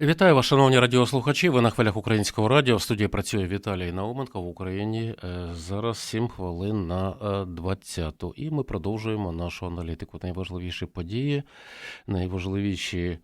Вітаю вас, шановні радіослухачі. Ви на хвилях українського радіо. В студії працює Віталій Науменко в Україні. Е, Зараз 7 хвилин на 20. І ми продовжуємо нашу аналітику. Найважливіші події, найважливіші е,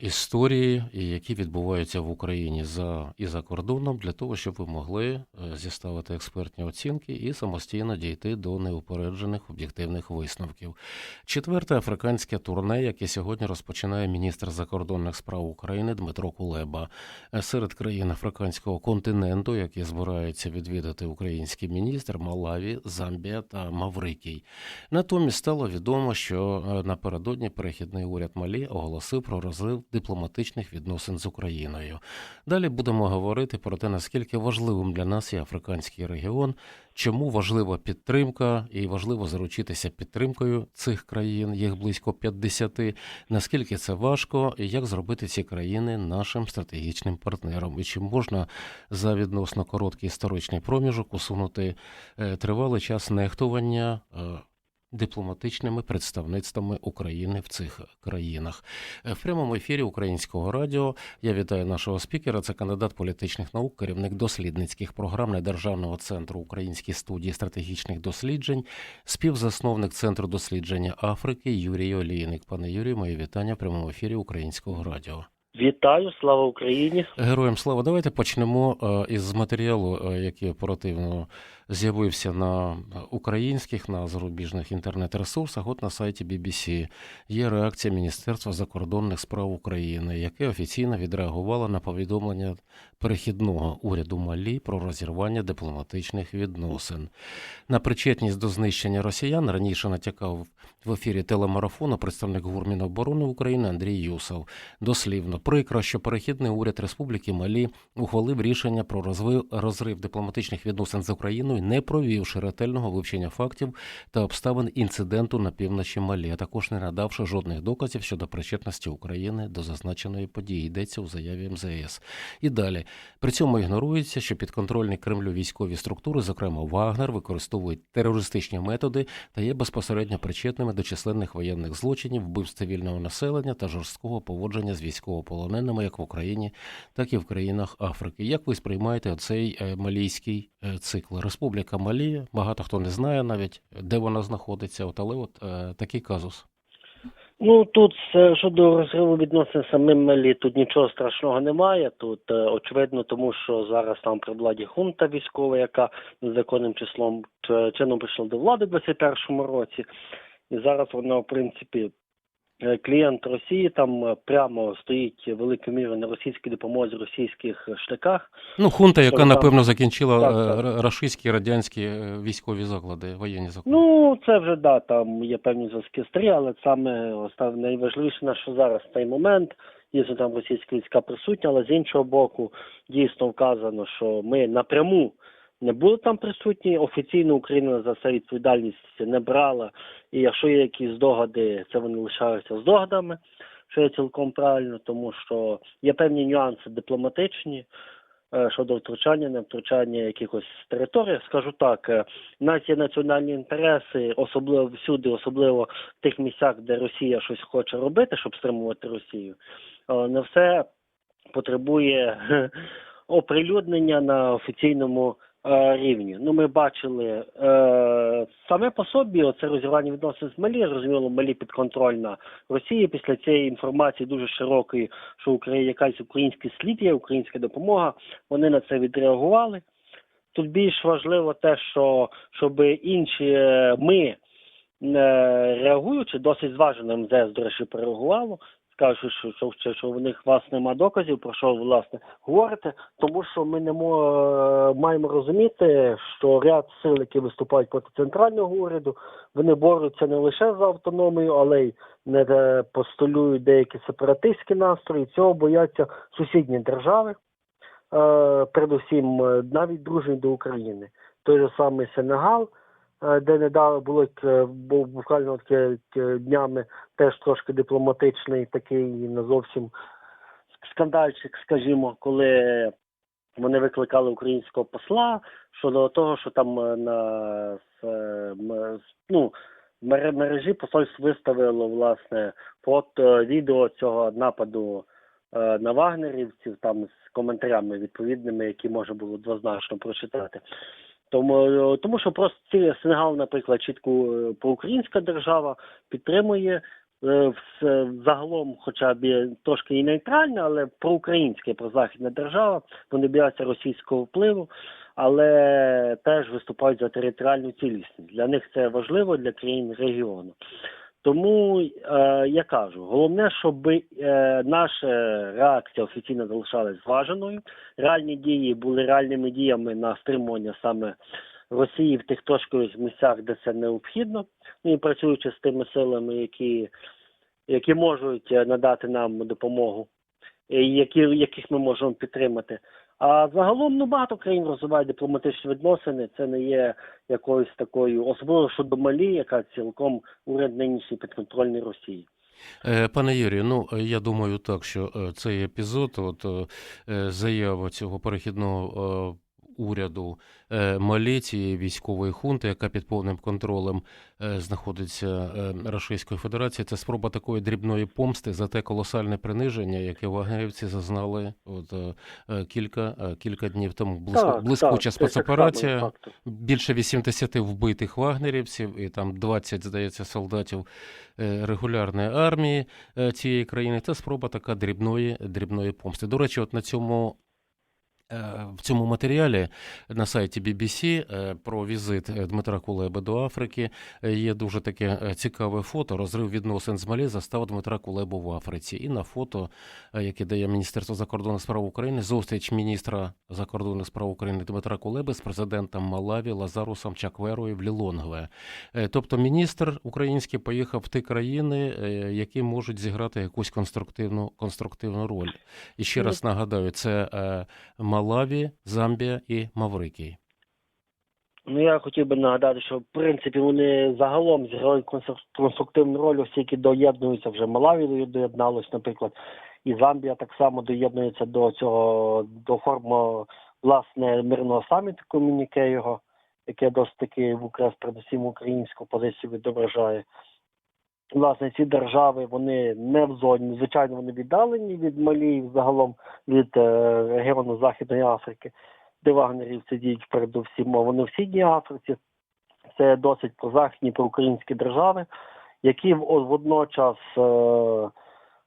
історії, які відбуваються в Україні за і за кордоном, для того, щоб ви могли е, зіставити експертні оцінки і самостійно дійти до неупереджених об'єктивних висновків. Четверте африканське турне, яке сьогодні розпочинає міністр закордонних справ України Дмитро Кулеба. Е, Серед країн африканського континенту, які збираються відвідати український міністр, Малаві, Замбія та Маврикій. Натомість стало відомо, що е, напередодні перехідний уряд Малі оголосив про розрив дипломатичних відносин з Україною. Далі будемо говорити про те, наскільки важливим для нас є африканський регіон, чому важлива підтримка, і важливо заручитися підтримкою цих країн, їх близько 50, наскільки це важко, і як зробити ці країни нашим стратегічним партнером, і чи можна за відносно короткий історичний проміжок усунути е, тривалий час нехтування. Дипломатичними представництвами України в цих країнах Е, в прямому ефірі Українського радіо я вітаю нашого спікера. Це кандидат політичних наук, керівник дослідницьких програм Недержавного центру Української студії стратегічних досліджень, співзасновник центру дослідження Африки Юрій Олійник. Пане Юрію, моє вітання в прямому ефірі Українського радіо. Вітаю, слава Україні. Героям слава. Давайте почнемо е, із матеріалу, е, який оперативно з'явився на українських, на зарубіжних інтернет-ресурсах. От на сайті BBC є реакція Міністерства закордонних справ України, яке офіційно відреагувало на повідомлення перехідного уряду Малі про розірвання дипломатичних відносин. На причетність до знищення росіян раніше натякав в ефірі телемарафону представник ГУР Міноборони України Андрій Юсов. Дослівно прикро, що перехідний уряд Республіки Малі ухвалив рішення про розрив дипломатичних відносин з Україною, не провівши ретельного вивчення фактів та обставин інциденту на півночі Малі, а також не надавши жодних доказів щодо причетності України до зазначеної події. Йдеться у заяві МЗС. І далі при цьому ігнорується, що підконтрольні Кремлю військові структури, зокрема Вагнер, використовують терористичні методи та є безпосередньо причетними до численних воєнних злочинів, вбивств цивільного населення та жорсткого поводження з військовополоненими як в Україні, так і в країнах Африки. Як ви сприймаєте оцей е, малійський е, цикл? Республіка Малі, багато хто не знає навіть, де вона знаходиться, от, але от е, такий казус. Ну тут е, щодо розриву відносин самим Малі, тут нічого страшного немає. Тут е, очевидно, тому що зараз там при владі хунта військова, яка незаконним числом чином прийшла до влади в 21-му році, і зараз вона в принципі. Е, Клієнт Росії там е, прямо стоїть великою мірою на російській допомозі російських шляхах. Ну, хунта, яка, Там- напевно, закінчила Так, е, так. рашистські радянські е, військові заклади, воєнні заклади. Ну, це вже да, там є певні зв'язки старі, але саме остав найважливіше на що зараз цей момент. Дійсно, там російські війська присутні, але з іншого боку, дійсно вказано, що ми напряму не були там присутні. Офіційно Україна за це відповідальність не брала. І якщо є якісь здогади, це вони лишаються здогадами, що є цілком правильно, тому що є певні нюанси дипломатичні. е, Щодо втручання, не втручання якихось територій, скажу так, е, у нас є національні інтереси, особливо всюди, особливо в тих місцях, де Росія щось хоче робити, щоб стримувати Росію. Не все потребує е, оприлюднення на офіційному е, рівні. Ну, ми бачили е, саме по собі оце розірвання відносин з Малі, зрозуміло, Малі підконтрольна Росії. Після цієї інформації дуже широкої, що Україна якась український слід є, українська допомога. Вони на це відреагували. Тут більш важливо те, що щоб інші е, ми е, реагуючи, досить зважено МЗС, до речі, перереагувало. Скажуть, що, що, що, в них власне нема доказів, про що ви власне говорите, тому що ми не мо- маємо розуміти, що ряд сил, які виступають проти центрального уряду, вони борються не лише за автономію, але й не е, постулюють деякі сепаратистські настрої. Цього бояться сусідні держави е, передусім е, навіть дружні до України. Той же самий Сенегал, е, де недавно було е, був буквально таке е, днями теж трошки дипломатичний, такий не зовсім скандальчик, скажімо, коли вони викликали українського посла щодо того, що там на ну, мережі посольство виставило власне фото, відео цього нападу на вагнерівців, там з коментарями відповідними, які можна було двозначно прочитати. Тому, е, тому що просто Сенегал, наприклад, чітко е, проукраїнська держава підтримує е, загалом, хоча б трошки і нейтральна, але проукраїнська, прозахідна держава. Вони бояться російського впливу, але теж виступають за територіальну цілісність. Для них це важливо для країн регіону. Тому е, я кажу, головне, щоб е, наша реакція офіційно залишалась зваженою. Реальні дії були реальними діями на стримування саме Росії в тих точкових місцях, де це необхідно. Ну і працюючи з тими силами, які, які можуть е, надати нам допомогу, які, яких ми можемо підтримати. А загалом ну багато країн розвивають дипломатичні відносини. Це не є якоюсь такою, особливо щодо Малі, яка цілком уряд нинішній підконтрольний Росії. Е, Пане Юрію, ну е, я думаю так, що е, цей епізод, от е, е, заява цього перехідного е, уряду е, Малі, цієї військової хунти, яка під повним контролем е, знаходиться е, Російської Федерації, це спроба такої дрібної помсти за те колосальне приниження, яке вагнерівці зазнали от кілька, кілька днів тому. Близько, блискуча спецоперація. Більше 80 вбитих вагнерівців і там 20, здається, солдатів регулярної армії цієї країни. Це спроба така дрібної, дрібної помсти. До речі, от на цьому. Е, В цьому матеріалі на сайті BBC е, про візит е, Дмитра Кулеби до Африки е, є дуже таке цікаве фото. Розрив відносин з Малі застав Дмитра Кулебу в Африці. І на фото, яке дає Міністерство закордонних справ України, зустріч міністра закордонних справ України Дмитра Кулеби з президентом Малаві Лазарусом Чакверою в Лілонгве. Тобто міністр український поїхав в ті країни, які можуть зіграти якусь конструктивну, конструктивну роль. І ще Ну, раз нагадаю, це е, Малаві, Замбія і Маврикій. Ну я хотів би нагадати, що в принципі вони загалом зіграють конструктивну роль, оскільки доєднуються вже Малаві доєдналось, наприклад, і Замбія так само доєднується до цього до форму власне мирного саміту комюніке яке досить таки в Укрес, передусім українську позицію відображає. Власне, ці держави вони не в зоні, звичайно, вони віддалені від Малі, загалом від е, регіону Західної Африки де вагнерівці діють передусім, вони в Східній Африці. Це досить прозахідні проукраїнські держави, які водночас е,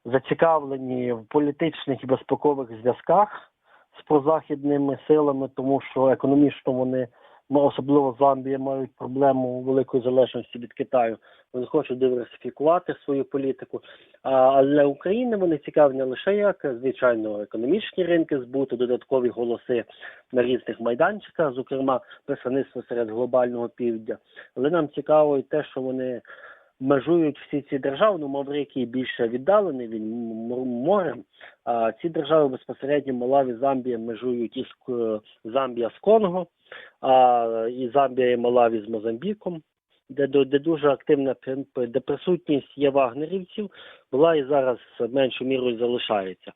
зацікавлені в політичних і безпекових зв'язках з прозахідними силами, тому що економічно вони, ну, особливо Замбія, мають проблему великої залежності від Китаю. Вони хочуть диверсифікувати свою політику. А для України вони цікаві не лише як звичайно економічні ринки збуту, додаткові голоси на різних майданчиках, зокрема представництво серед глобального півдня. Але нам цікаво і те, що вони межують всі ці держави, ну Маврикій більше віддалений він морем. А ці держави безпосередньо Малаві, Замбія межують із К- Замбія з Конго, а і Замбія і Малаві з Мозамбіком. Де, де дуже активна де присутність є вагнерівців, була і зараз меншою мірою залишається.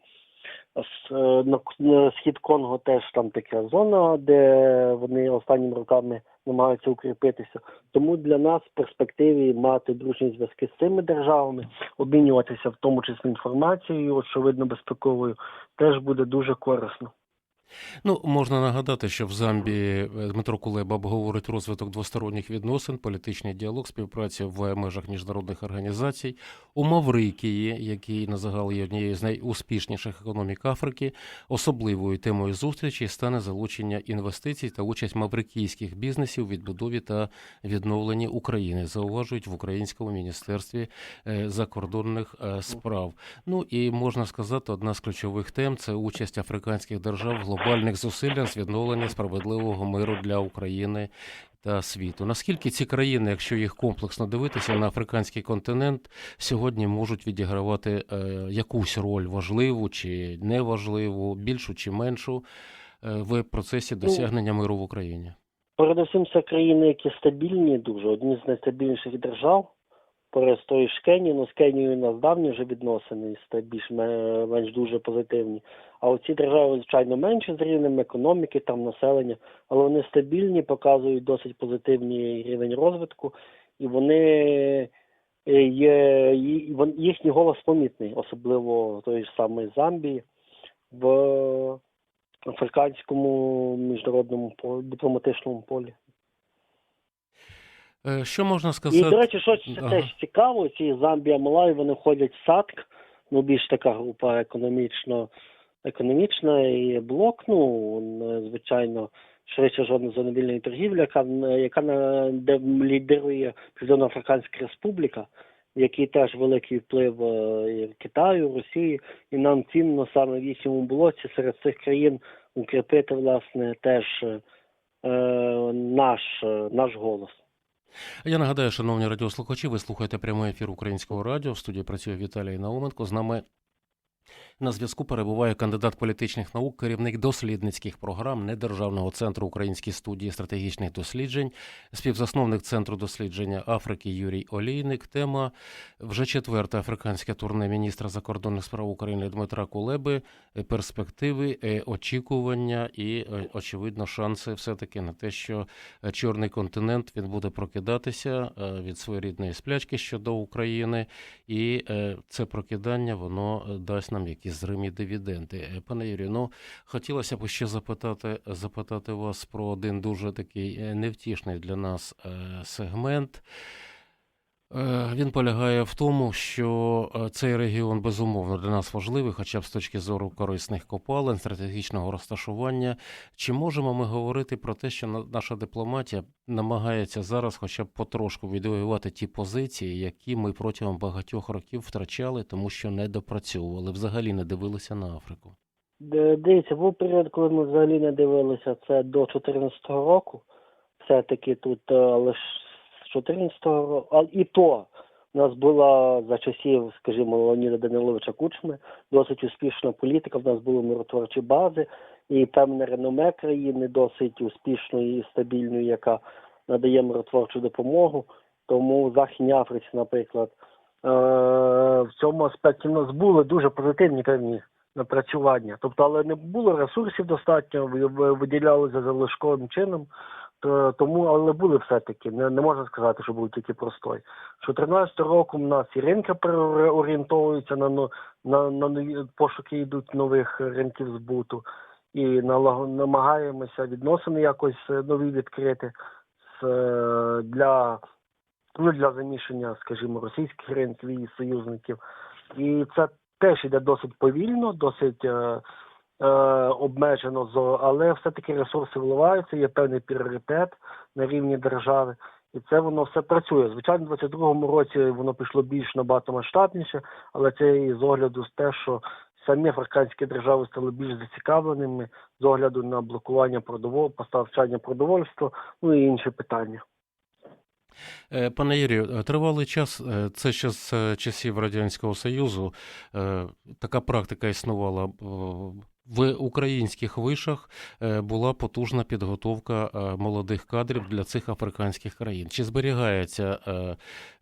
Е, на схід Конго теж там така зона, де вони останніми роками намагаються укріпитися. Тому для нас в перспективі мати дружні зв'язки з цими державами, обмінюватися в тому числі інформацією, очевидно безпековою, теж буде дуже корисно. Ну, можна нагадати, що в Замбії е, Дмитро Кулеба обговорить розвиток двосторонніх відносин, політичний діалог, співпраця в межах міжнародних організацій. У Маврикії, який на загал є однією з найуспішніших економік Африки, особливою темою зустрічі стане залучення інвестицій та участь маврикійських бізнесів у відбудові та відновленні України, зауважують в Українському міністерстві е, закордонних е, справ. Ну і можна сказати, одна з ключових тем це участь африканських держав в глобальних зусиллях з відновлення справедливого миру для України та світу. Наскільки ці країни, якщо їх комплексно дивитися на африканський континент, сьогодні можуть відігравати е, якусь роль важливу чи неважливу, більшу чи меншу е, в процесі досягнення миру в Україні? Передусім, це країни, які стабільні дуже, одні з найстабільніших держав. Тою ж ну з Кенією у нас давні вже відносини більш-менш дуже позитивні. А оці держави, звичайно, менші з рівнем економіки, там населення, але вони стабільні, показують досить позитивний рівень розвитку, і вони е, є, їхній голос помітний, особливо той ж самої Замбії, в африканському міжнародному полі, дипломатичному полі. Е, Що можна сказати? І, до речі, що ще Ага. теж цікаво, ці Замбія Малай, вони входять в САДК, ну більш така група економічно, економічна і блок, ну, звичайно, швидше жодна зона вільної торгівлі, яка, н- яка де лідирує Південно-Африканська Республіка, в якій теж великий вплив е, і Китаю, Росії, і нам цінно саме в їхньому блоці серед цих країн укріпити, власне, теж е, е, наш, е, наш голос. Я нагадаю, шановні радіослухачі, ви слухаєте прямий ефір українського радіо. В студії працює Віталій Науменко. З нами на зв'язку перебуває кандидат політичних наук, керівник дослідницьких програм Недержавного центру Української студії стратегічних досліджень, співзасновник центру дослідження Африки Юрій Олійник. Тема вже четверте африканське турне міністра закордонних справ України Дмитра Кулеби. Перспективи, е, очікування і е, очевидно шанси все таки на те, що чорний континент він буде прокидатися е, від своєрідної сплячки щодо України, і це прокидання воно дасть нам якісь зримі дивіденди. Е, Пане Юрію, ну хотілося б ще запитати, запитати вас про один дуже такий е, невтішний для нас е, сегмент. Е, він полягає в тому, що е, цей регіон безумовно для нас важливий, хоча б з точки зору корисних копалин, стратегічного розташування. Чи можемо ми говорити про те, що наша дипломатія намагається зараз, хоча б потрошку відвоювати ті позиції, які ми протягом багатьох років втрачали, тому що не допрацьовували, взагалі не дивилися на Африку? Дивіться, був період, коли ми взагалі не дивилися це до 2014 року. Все таки тут е, лише 14-го, а і то у нас була за часів, скажімо, Леоніда Даниловича Кучми досить успішна політика. В нас були миротворчі бази і певне реноме країни досить успішної і стабільної, яка надає миротворчу допомогу. Тому в Західній Африці, наприклад, е, в цьому аспекті в нас були дуже позитивні певні напрацювання. Тобто, але не було ресурсів достатньо, виділялися залишковим чином. То, тому, але були все-таки, не, не можна сказати, що був тільки простой. Що 13 року в нас і ринки переорієнтовуються на, на, на нові пошуки йдуть нових ринків збуту, і намагаємося відносини якось е, нові відкрити з, е, для, ну, для заміщення, скажімо, російських ринків і союзників. І це теж йде досить повільно, досить е, е, обмежено, зо- але все-таки ресурси вливаються, є певний пріоритет на рівні держави. І це воно все працює. Звичайно, в 22-му році воно пішло більш набагато масштабніше, але це і з огляду з те, що самі африканські держави стали більш зацікавленими з огляду на блокування продовол... постачання продовольства, ну і інші питання. Е, Пане Юрію, е, тривалий час, е, це ще з е, часів Радянського Союзу, е, така практика існувала. В українських вишах е, була потужна підготовка е, молодих кадрів для цих африканських країн. Чи зберігається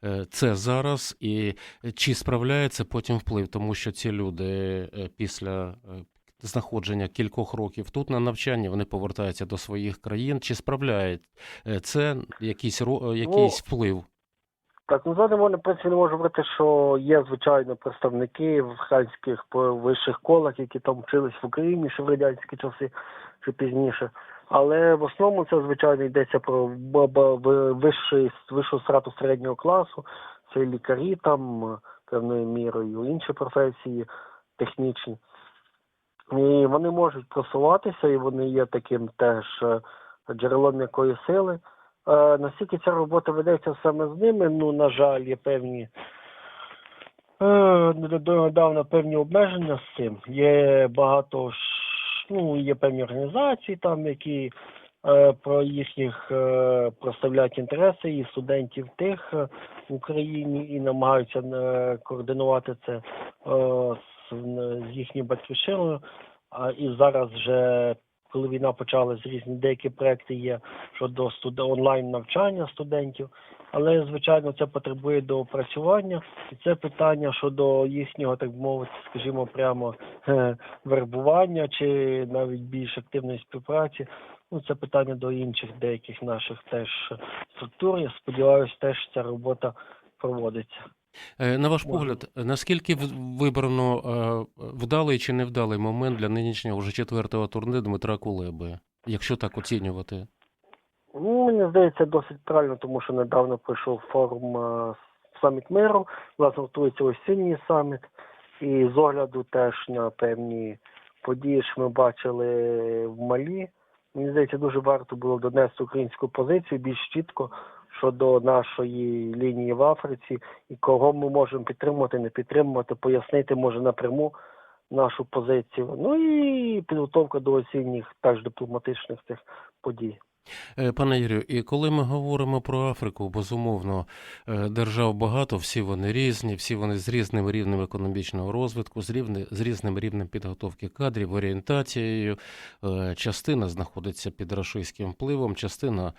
е, це зараз, і чи справляється потім вплив, тому що ці люди після знаходження кількох років тут на навчанні вони повертаються до своїх країн. Чи справляє це якийсь якийсь вплив? Так, ну зараз можна, в принципі, можу говорити, що є, звичайно, представники в ханських вищих колах, які там вчились в Україні ще в радянські часи чи пізніше. Але в основному це, звичайно, йдеться про вищий, вищу страту середнього класу, це лікарі там, певною мірою, інші професії технічні. І вони можуть просуватися, і вони є таким теж е, джерелом якої сили. Е, наскільки ця робота ведеться саме з ними, ну, на жаль, є певні е, донедавна певні обмеження з цим. Є багато ну, є певні організації там, які е, про їхніх проставляють інтереси і студентів тих в Україні і намагаються координувати це з, їхньою батьківщиною. І зараз вже коли війна почалась, різні деякі проекти є щодо студ... онлайн навчання студентів, але звичайно це потребує доопрацювання, і це питання щодо їхнього, так би мовити, скажімо, прямо е, вербування чи навіть більш активної співпраці. Ну, це питання до інших деяких наших теж структур. Я сподіваюся, теж ця робота проводиться. Е, На ваш погляд, наскільки вибрано е, вдалий чи невдалий момент для нинішнього вже четвертого турне Дмитра Кулеби, якщо так оцінювати? Ну, мені здається, досить правильно, тому що недавно пройшов форум е, саміт миру, власне, готується осінній саміт, і з огляду теж на певні події, що ми бачили в Малі, мені здається, дуже варто було донести українську позицію більш чітко щодо нашої лінії в Африці і кого ми можемо підтримувати, не підтримувати, пояснити може напряму нашу позицію. Ну і підготовка до осінніх теж дипломатичних цих подій. Е, Пане Юрію, і коли ми говоримо про Африку, безумовно, е, держав багато, всі вони різні, всі вони з різним рівнем економічного розвитку, з, рівни, з різним рівнем підготовки кадрів, орієнтацією. Е, Частина знаходиться під рашистським впливом, частина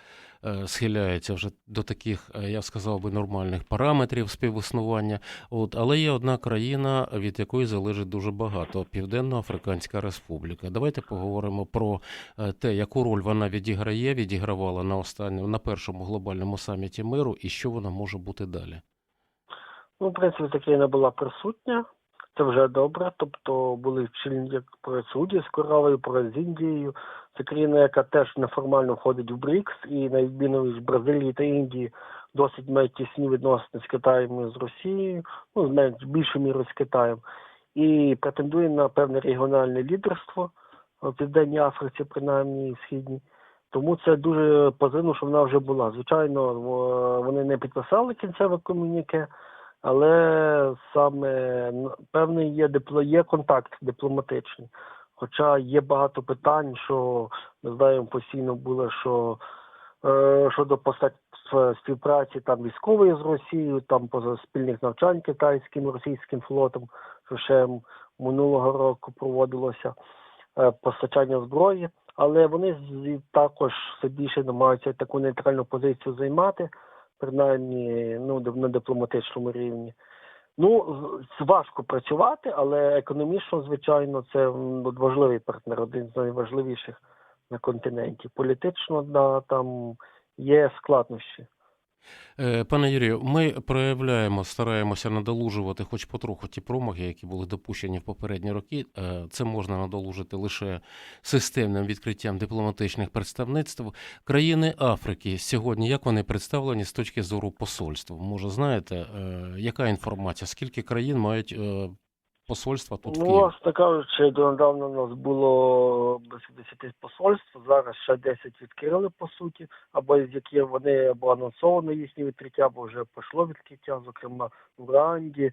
схиляється вже до таких, е, я сказав би, нормальних параметрів співіснування. От, але є одна країна, від якої залежить дуже багато Південно-Африканська Республіка. Давайте поговоримо про е, те, яку роль вона відіграє, відігравала на останньому на першому глобальному саміті миру, і що вона може бути далі. Ну, в принципі, ця країна була присутня. Це вже добре. Тобто були чільні як про Саудівську Аравію, про з Індією. Це країна, яка теж неформально входить в БРІКС, і на відміну від Бразилії та Індії досить має тісні відносини з Китаєм і з Росією, ну, навіть більшою мірою з Китаєм, і претендує на певне регіональне лідерство в Південній Африці, принаймні і східній. Тому це дуже позитивно, що вона вже була. Звичайно, вони не підписали кінцеве комюніке, але саме певний є дипло, є контакт дипломатичний. Хоча є багато питань, що ми знаємо постійно було, що е, щодо співпраці там військової з Росією, там поза спільних навчань китайським російським флотом, що ще минулого року проводилося е, постачання зброї, але вони також все більше намагаються таку нейтральну позицію займати, принаймні ну, на дипломатичному рівні. Ну, важко працювати, але економічно, звичайно, це важливий партнер, один з найважливіших на континенті. Політично да, там є складнощі. Е, Пане Юрію, ми проявляємо, стараємося надолужувати хоч потроху ті промахи, які були допущені в попередні роки. Е, Це можна надолужити лише системним відкриттям дипломатичних представництв. Країни Африки сьогодні як вони представлені з точки зору посольства? Може, знаєте, е, яка інформація? Скільки країн мають посольства тут в Ну, Києві? власне кажучи, донедавна у нас було близько 10 посольств, зараз ще 10 відкрили по суті, або з які вони або анонсовано їхнє відкриття, або вже пішло відкриття, зокрема в Уганді, е,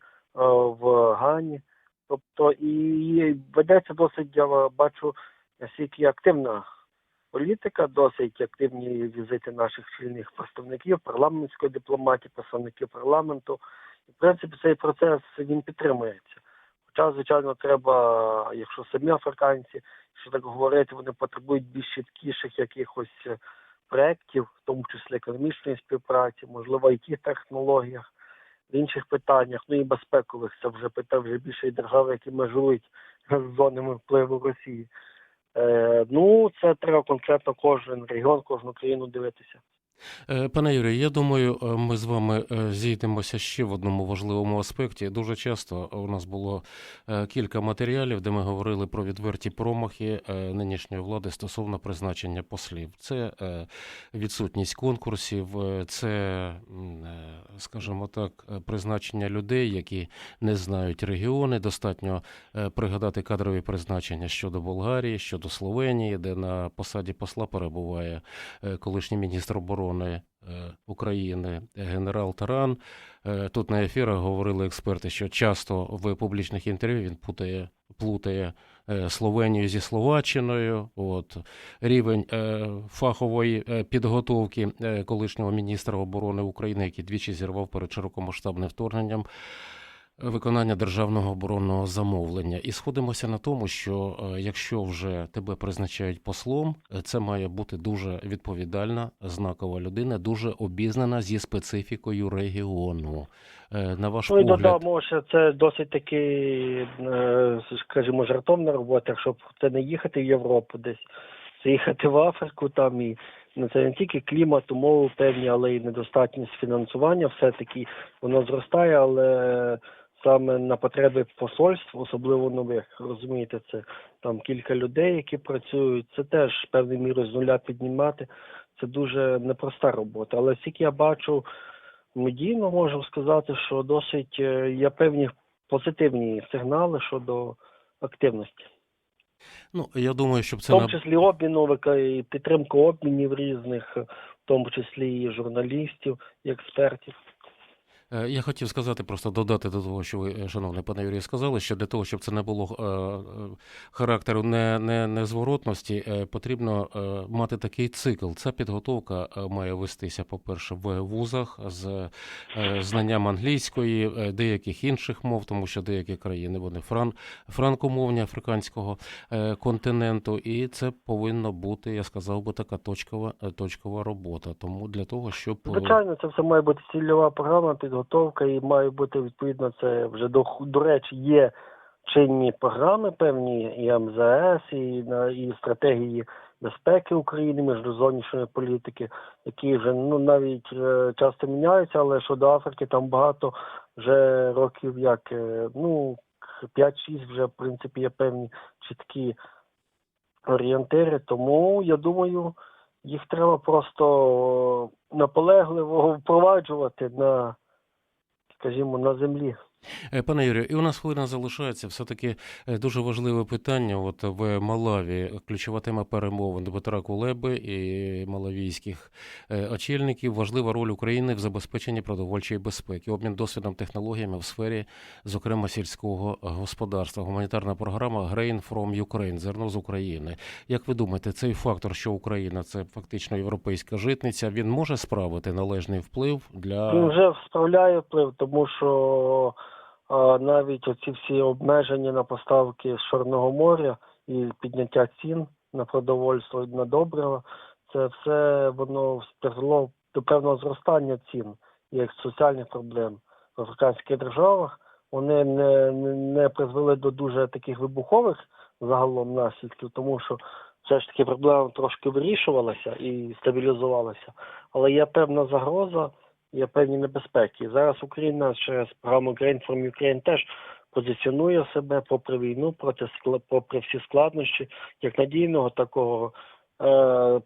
в Гані. Тобто і ведеться досить, я бачу, наскільки активна політика, досить активні візити наших чільних представників, парламентської дипломатії, представників парламенту. І, в принципі, цей процес він підтримується. Хоча, звичайно, треба, якщо самі африканці, що так говорити, вони потребують більш чіткіших якихось е, проєктів, в тому числі економічної співпраці, можливо, it технологіях, в інших питаннях, ну і безпекових, це вже питання вже більше держави, які межують з зонами впливу Росії. Е, ну, це треба конкретно кожен регіон, кожну країну дивитися. Е, Пане Юрію, я думаю, е, ми з вами е, зійдемося ще в одному важливому аспекті. Дуже часто у нас було кілька матеріалів, де ми говорили про відверті промахи нинішньої влади стосовно призначення послів. Це відсутність конкурсів, це, скажімо так, призначення людей, які не знають регіони. Достатньо пригадати кадрові призначення щодо Болгарії, щодо Словенії, де на посаді посла перебуває колишній міністр оборони е, України генерал Таран. Е, Тут на ефірах говорили експерти, що часто в публічних інтерв'ю він путає, плутає е, Словенію зі Словаччиною. От рівень фахової підготовки колишнього міністра оборони України, який двічі зірвав перед широкомасштабним вторгненням. Виконання державного оборонного замовлення, і сходимося на тому, що е, якщо вже тебе призначають послом, е, це має бути дуже відповідальна, знакова людина, дуже обізнана зі специфікою регіону. Е, На ваш Ну погляд, додамо, що це досить таки, скажімо, жартовна робота, якщо це не їхати в Європу десь, це їхати в Африку там і Ну, Це не тільки клімат, умови певні, але й недостатність фінансування. Все-таки воно зростає, але саме на потреби посольств, особливо нових, розумієте, це там кілька людей, які працюють. Це теж певною мірою з нуля піднімати. Це дуже непроста робота. Але скільки я бачу медійно, можу сказати, що досить е, є певні позитивні сигнали щодо активності. Ну, я думаю, щоб В тому числі обміну, підтримку обмінів різних, в тому числі і журналістів, і експертів. Е, Я хотів сказати, просто додати до того, що ви, е, шановний пане Юрій, сказали, що для того, щоб це не було е, характеру не, не, незворотності, потрібно мати такий цикл. Ця підготовка має вестися, по-перше, в вузах з знанням англійської, деяких інших мов, тому що деякі країни вони фран, франкомовні африканського континенту, і це повинна бути, я сказав би, така точкова, точкова робота. Тому для того, щоб Звичайно, це все має бути цільова програма, підготовка, і має бути відповідно це вже до, до речі, є чинні програми певні і МЗС, і, на- і стратегії безпеки України, міжзовнішньої політики, які вже ну навіть е, часто міняються, але щодо Африки там багато вже років як е, ну 5-6 вже в принципі є певні чіткі орієнтири. Тому я думаю, їх треба просто наполегливо впроваджувати на, скажімо, на землі. Е, Пане Юрію, і у нас хвилина залишається. Все-таки е, дуже важливе питання. От в Малаві ключова тема перемовин Дмитра Кулеби і малавійських е, очільників. Важлива роль України в забезпеченні продовольчої безпеки, обмін досвідом технологіями в сфері, зокрема сільського господарства. Гуманітарна програма Grain from Ukraine, зерно з України. Як ви думаєте, цей фактор, що Україна це фактично європейська житниця, він може справити належний вплив для Він вже справляє вплив, тому що навіть оці всі обмеження на поставки з Чорного моря і підняття цін на продовольство і на добрива, це все воно призвело до певного зростання цін як соціальних проблем в африканських державах. Вони не, не призвели до дуже таких вибухових загалом наслідків, тому що все ж таки проблема трошки вирішувалася і стабілізувалася, але є певна загроза є певні небезпеки. Зараз Україна через програму Grain from Ukraine теж позиціонує себе попри війну, проти попри всі складнощі, як надійного такого е,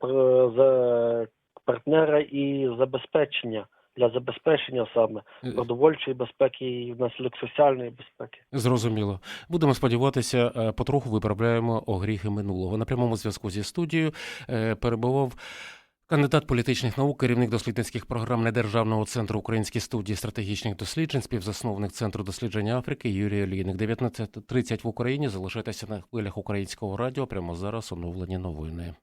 за- партнера і забезпечення для забезпечення саме Е, продовольчої безпеки і внаслідок соціальної безпеки. Зрозуміло. Будемо сподіватися, е, потроху виправляємо огріхи минулого. На прямому зв'язку зі студією е, перебував кандидат політичних наук, керівник дослідницьких програм Недержавного центру Українські студії стратегічних досліджень, співзасновник Центру дослідження Африки Юрій Олійник. 19.30 в Україні. Залишайтеся на хвилях українського радіо. Прямо зараз оновлені новини.